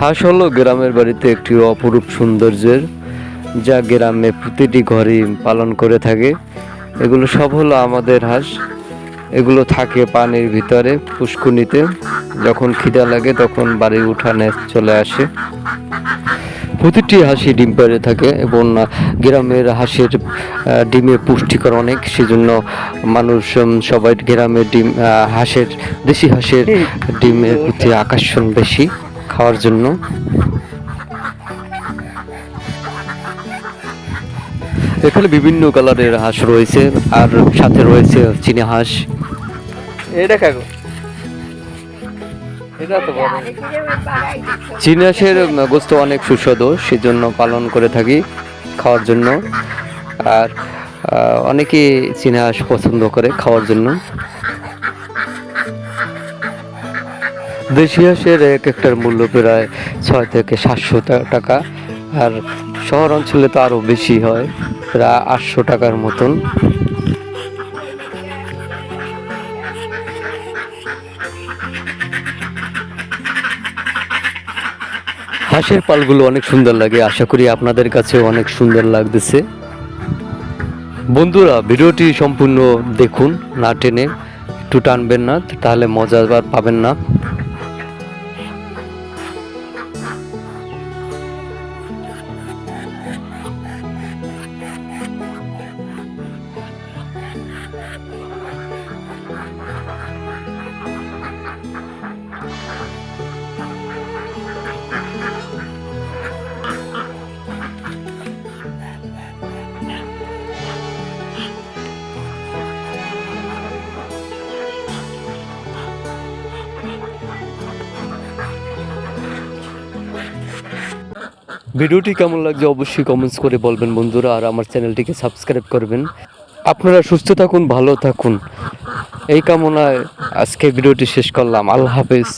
হাঁস হলো গ্রামের বাড়িতে একটি অপরূপ সৌন্দর্যের যা গ্রামে প্রতিটি ঘরই পালন করে থাকে। এগুলো সব হলো আমাদের হাঁস। এগুলো থাকে পানির ভিতরে পুষ্কুনিতে যখন খিদা লাগে তখন বাড়ির উঠানে চলে আসে। প্রতিটি হাঁসি ডিম পেড়ে থাকে এবং গ্রামের হাঁসের ডিমে পুষ্টিকর অনেক। সেজন্য মানুষ সবাই গ্রামের ডিম হাঁসের দেশি হাঁসের ডিমের প্রতি আকর্ষণ বেশি। খাওয়ার জন্য। এখানে বিভিন্ন কালারের হাঁস রয়েছে আর সাথে রয়েছে চীনা হাঁস। এটা কাকু চীনা হাঁসের গোস্ত অনেক সুস্বাদু সেজন্য পালন করে থাকি খাওয়ার জন্য। আর আহ, অনেকেই চীনা হাঁস পছন্দ করে খাওয়ার জন্য। দেশি হাঁসের এক একটার মূল্য প্রায় ছয় থেকে সাতশো টাকা। আর শহর অঞ্চলে তো আরও বেশি হয়, প্রায় আটশো টাকার মতন। হাঁসের পালগুলো অনেক সুন্দর লাগে, আশা করি আপনাদের কাছে অনেক সুন্দর লাগতেছে। বন্ধুরা, ভিডিওটি সম্পূর্ণ দেখুন, না টেনে। একটু টানবেন না, তাহলে মজা পাবেন না। ভিডিওটি কেমন লাগছে অবশ্যই কমেন্টস করে বলবেন বন্ধুরা, আর আমার চ্যানেলটিকে সাবস্ক্রাইব করবেন। আপনারা সুস্থ থাকুন, ভালো থাকুন। এই কামনায় আজকে ভিডিওটি শেষ করলাম। আল্লাহ হাফেজ।